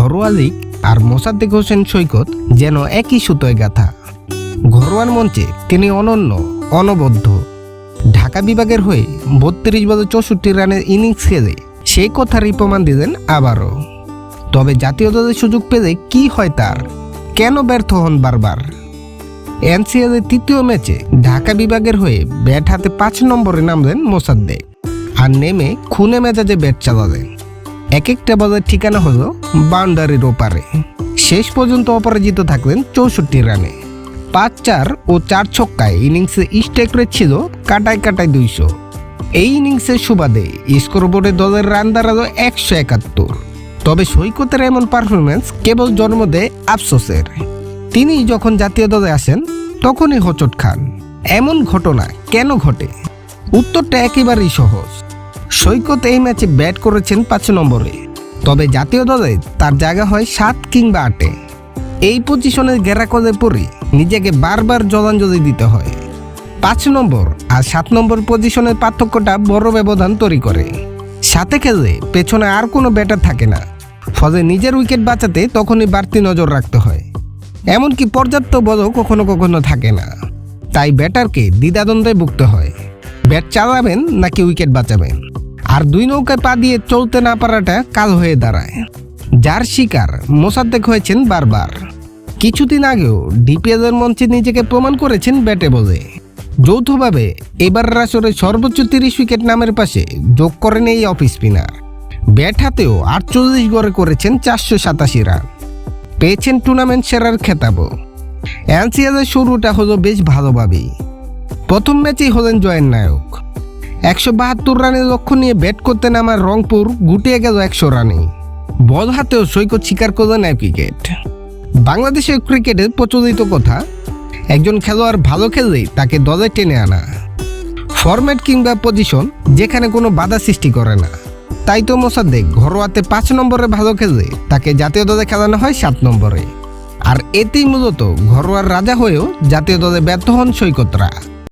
ঘরোয়া লীগ আর মোসাদ্দেক হোসেন সৈকত যেন একই সুতোয় গাথা। ঘরোয়ার মঞ্চে তিনি অনন্য, অনবদ্য। ঢাকা বিভাগের হয়ে বত্রিশ বলে চৌষট্টি রানের ইনিংস খেলে সেই কথারই প্রমাণ দিলেন আবারও। তবে জাতীয় দলের সুযোগ পেলে কি হয় তার? কেন ব্যর্থ হন বারবার? এনসিএল এর তৃতীয় ম্যাচে ঢাকা বিভাগের হয়ে ব্যাট হাতে পাঁচ নম্বরে নামলেন মোসাদ্দেক। আর নেমে খুনে মেজাজে ব্যাট চালালেন। এক একটা বলের ঠিকানা হলো বাউন্ডারির ওপারে। শেষ পর্যন্ত অপরাজিত থাকলেন চৌষট্টি রানে। পাঁচ চার ও চার ছক্কায় ইনিংসে স্ট্রাইক রেট ছিল কাটায় কাটায় দুইশো। এই ইনিংসের সুবাদে স্কোরবোর্ডে দলের রান দাঁড়াল একশো একাত্তর। তবে সৈকতের এমন পারফরমেন্স কেবল জন্ম দেয় আফসোসের। তিনি যখন জাতীয় দলে আসেন, তখনই হচট খান। এমন ঘটনা কেন ঘটে? উত্তরটা একেবারেই সহজ। সৈকত এই ম্যাচে ব্যাট করেছেন পাঁচ নম্বরে। তবে জাতীয় দলে তার জায়গা হয় সাত কিংবা আটে। এই পজিশনে গেরা করে পড়ে নিজেকে বারবার জলাঞ্জলি দিতে হয়। পাঁচ নম্বর আর সাত নম্বর পজিশনের পার্থক্যটা বড় ব্যবধান তৈরি করে। সাথে খেলে পেছনে আর কোনো ব্যাটার থাকে না। ফলে নিজের উইকেট বাঁচাতে তখনই বাড়তি নজর রাখতে হয়। এমনকি পর্যাপ্ত বলও কখনো কখনো থাকে না। তাই ব্যাটারকে দ্বিধাদ্বন্দ্বে ভুগতে হয়। ব্যাট চালাবেন নাকি উইকেট বাঁচাবেন? আর দুই নৌকায় পা দিয়ে চলতে না পারাটা কাল হয়ে দাঁড়ায়। যার শিকার মোসাদ্দেক হয়েছেন বারবার। কিছুদিন আগেও ডিপিএল এর মঞ্চে নিজেকে প্রমাণ করেছেন ব্যাটে বলে। যৌথভাবে এবার আসরে সর্বোচ্চ তিরিশ উইকেট নামের পাশে যোগ করেন এই অফ স্পিনার। ব্যাট হাতেও আটচল্লিশ গড়ে করেছেন চারশো সাতাশি রান। পেয়েছেন টুর্নামেন্ট সেরার খেতাবও এনসিএলের শুরুটা হলো বেশ ভালোভাবেই। প্রথম ম্যাচেই হলেন জয়ের নায়ক। একশো বাহাত্তর রানের লক্ষ্য নিয়ে ব্যাট করতে নামার রংপুর গুটিয়ে গেল একশো রানে। বল হাতেও সৈকত স্বীকার করলেন এক উইকেট বাংলাদেশের ক্রিকেটের প্রচলিত কথা, একজন খেলোয়াড় ভালো খেললেই তাকে দলে টেনে আনা। ফরম্যাট কিংবা পজিশন, যেখানে কোনো বাধা সৃষ্টি করে না। তাই তো মোসাদ্দেক ঘরোয়াতে পাঁচ নম্বরে ভালো খেললে তাকে জাতীয় দলে খেলানো হয় সাত নম্বরে। আর এতেই মূলত ঘরোয়ার রাজা হয়েও জাতীয় দলে ব্যর্থ হন সৈকতরা।